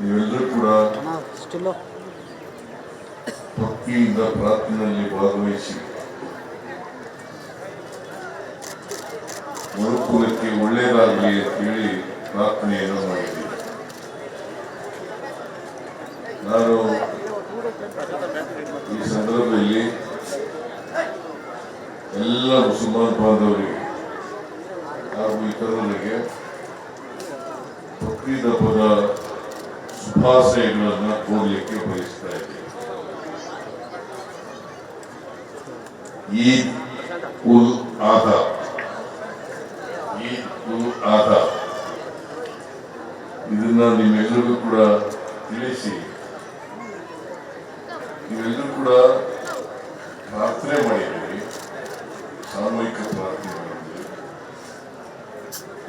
ನೀವೆಲ್ಲರೂ ಕೂಡ ಭಕ್ತಿಯಿಂದ ಪ್ರಾರ್ಥನೆಯಲ್ಲಿ ಭಾಗವಹಿಸಿ. ಮನುಕುಲಕ್ಕೆ ಒಳ್ಳೆಯದಾಗಲಿ ಅಂತೇಳಿ ಪ್ರಾರ್ಥನೆಯನ್ನು ಮಾಡಿದ್ದೀವಿ ನಾನು ಈ ಸಂದರ್ಭದಲ್ಲಿ ಎಲ್ಲ ಮುಸಲ್ಮಾನ್ ಬಾಂಧವರಿಗೆ ಹಾಗೂ ಇತರರಿಗೆ ಭಕ್ತಿ ಹಬ್ಬದ ಶುಭಾಶಯಗಳನ್ನು ಕೋರಲಿಕ್ಕೆ ಬಯಸ್ತಾ ಇದ್ದೇನೆ ಈದ್ ಉಲ್ ಆದಾ ಈದ್ ಉಲ್ ಆದಾ ಇದನ್ನ ನಿಮ್ಮೆಲ್ಲರಿಗೂ ಕೂಡ ತಿಳಿಸಿ ನೀವೆಲ್ಲರೂ ಕೂಡ ಪ್ರಾರ್ಥನೆ ಮಾಡಿದ್ದೀವಿ ಸಾಮೂಹಿಕ ಪ್ರಾರ್ಥನೆ ಮಾಡಿದ್ದೀವಿ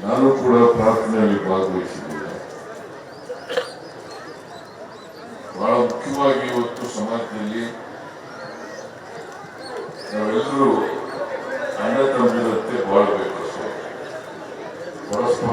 ನಾನು ಕೂಡ ಪ್ರಾರ್ಥನೆಯಲ್ಲಿ ಭಾಗವಹಿಸಿದ್ದೇನೆ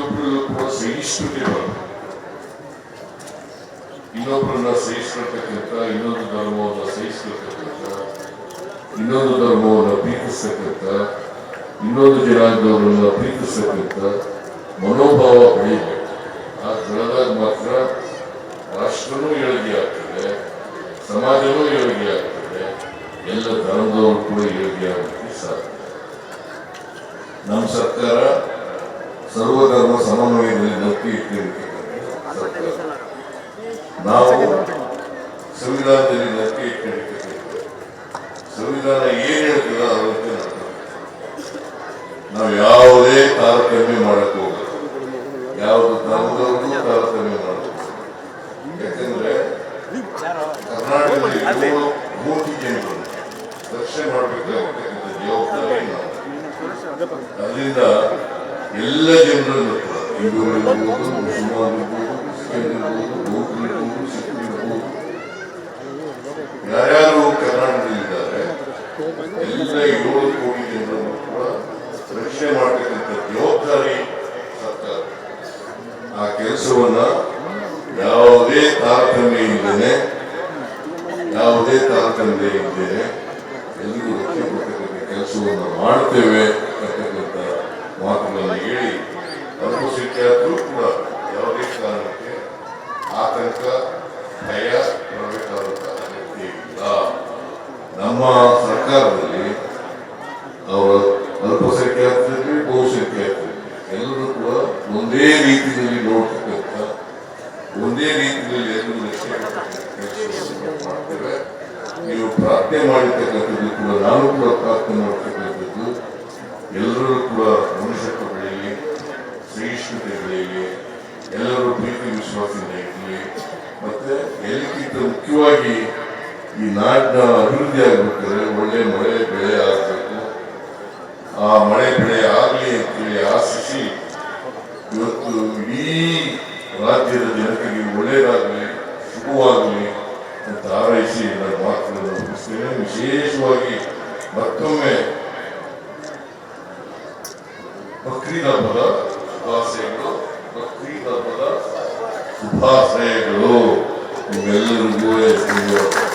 ಪ್ರತಿಯೊಬ್ಬರಲ್ಲೂ ಕೂಡ ಸಹಿಷ್ಣುತೆ ಬರಬೇಕು ಇನ್ನೊಬ್ಬರನ್ನ ಸಹಿಸ್ಕೊಳ್ತಕ್ಕಂಥ ಇನ್ನೊಂದು ಧರ್ಮವನ್ನ ಸಹಿಸ್ಕೊಳ್ತಕ್ಕಂಥ ಇನ್ನೊಂದು ಧರ್ಮವನ್ನು ಪ್ರೀತಿಸ್ತಕ್ಕಂಥ ಇನ್ನೊಂದು ಜನಾಂಗದವರನ್ನ ಪ್ರೀತಿಸ್ತಕ್ಕಂಥ ಮನೋಭಾವ ಬೆಳೆಯಬೇಕು. ಆ ಬೆಳೆದಾಗ ಮಾತ್ರ ರಾಷ್ಟ್ರನೂ ಏಳಿಗೆ ಆಗ್ತದೆ, ಸಮಾಜನೂ ಏಳಿಗೆ ಆಗ್ತದೆ, ಎಲ್ಲ ಧರ್ಮದವರು ಕೂಡ ಏಳಿಗೆ ಆಗಲಿಕ್ಕೆ ಸಾಧ್ಯ. ನಮ್ಮ ಸರ್ಕಾರ ಸರ್ವಧರ್ಮ ಸಮನ್ವಯದಲ್ಲಿ ಭಕ್ತಿ ಇಟ್ಟಿರುತ್ತೆ ನಾವು ಸಂವಿಧಾನದಲ್ಲಿ ನಂಬಿಕೆ ಇಟ್ಟಿರ್ತಕ್ಕಂಥ ಸಂವಿಧಾನ ಏನು ಹೇಳ್ತದ ಅದಕ್ಕೆ ನಾವು ಯಾವುದೇ ತಾರತಮ್ಯ ಮಾಡಕ್ ಹೋಗಲ್ಲ ಯಾವುದು ಧರ್ಮದವ್ರಿಗೂ ತಾರತಮ್ಯ ಮಾಡಬೇಕು ಯಾಕೆಂದ್ರೆ ಕರ್ನಾಟಕದಲ್ಲಿ ಮೂರ್ತಿ ಜನಗಳು ರಕ್ಷಣೆ ಮಾಡಬೇಕಾಗುತ್ತೆ ಜವಾಬ್ದಾರಿ ಅದರಿಂದ ಎಲ್ಲ ಜನರನ್ನು ಬೌದ್ಧ ಇರ್ಬೋದು ಸಿಖ್ ಇರ್ಬೋದು ಯಾರ್ಯಾರು ಕರ್ನಾಟಕದಲ್ಲಿದ್ದಾರೆ ಎಲ್ಲ ಏಳು ಕೋಟಿ ಜನರನ್ನು ಕೂಡ ರಕ್ಷಣೆ ಮಾಡತಕ್ಕಂಥ ಜವಾಬ್ದಾರಿ ಸರ್ಕಾರ. ಆ ಕೆಲಸವನ್ನ ಯಾವುದೇ ತಾರತಮ್ಯ ಇಲ್ಲದೆ ಯಾವುದೇ ತಾರತಮ್ಯ ಇಲ್ಲದೆ ಎಲ್ಲರೂ ರಕ್ಷಣೆ ಕೊಡ್ತಕ್ಕಂಥ ಕೆಲಸವನ್ನು ಮಾಡ್ತೇವೆ ಅಂತಕ್ಕಂಥ ಮಾತುಗಳನ್ನು ಹೇಳಿ ಅಲ್ಪಸಂಖ್ಯಾತರು ಕೂಡ ಯಾವುದೇ ಕಾರಣಕ್ಕೆ ಭಯ ಪಡಬೇಕಾದಂಥ ಅಗತ್ಯ ಇಲ್ಲ ನಮ್ಮ ಸರ್ಕಾರದಲ್ಲಿ ಅವರ ಅಲ್ಪಸಂಖ್ಯಾತರಲ್ಲಿ ಬಹುಸಂಖ್ಯಾತರಲ್ಲಿ ಎಲ್ಲರೂ ಕೂಡ ಒಂದೇ ರೀತಿಯಲ್ಲಿ ನೋಡ್ತಕ್ಕಂಥ ಒಂದೇ ರೀತಿಯಲ್ಲಿ ಎಲ್ಲರೂ ಮಾಡ್ತೇವೆ. ನೀವು ಪ್ರಾರ್ಥನೆ ಮಾಡಿರ್ತಕ್ಕಂಥದ್ದು ಕೂಡ ನಾನು ಕೂಡ ಪ್ರಾರ್ಥನೆ ಮಾಡ್ತಕ್ಕಂಥದ್ದು. ಎಲ್ಲರೂ ಕೂಡ ಮನುಷ್ಯತ್ವ ಬೆಳೆಯಲಿ ಸಹಿಷ್ಣುತೆ ಎಲ್ಲರೂ ಪ್ರೀತಿ, ವಿಶ್ವಾಸದಿಂದ ಮತ್ತೆ ಮುಖ್ಯವಾಗಿ ಈ ನಾಡಿನ ಅಭಿವೃದ್ಧಿ ಆಗ್ಬೇಕಾದ್ರೆ ಒಳ್ಳೆ ಮಳೆ ಬೆಳೆ ಆಗಬೇಕು. ಆ ಮಳೆ ಬೆಳೆ ಆಗಲಿ ಅಂತೇಳಿ ಆಶಿಸಿ ಇವತ್ತು ಇಡೀ ರಾಜ್ಯದ ಜನತೆಗೆ ಒಳ್ಳೆಯದಾಗಲಿ ಶುಭವಾಗಲಿ ಅಂತ ಹಾರೈಸಿ ನನ್ನ ಮಾತುಗಳನ್ನು ಮುಗಿಸ್ತೇನೆ. ವಿಶೇಷವಾಗಿ ಮತ್ತೊಮ್ಮೆ ಬಕ್ರೀದ್ ಹಬ್ಬದ ಶುಭಾಶಯಗಳು, ಬಕ್ರೀದ್ ಹಬ್ಬದ ಶುಭಾಶಯಗಳು. и я не люблю.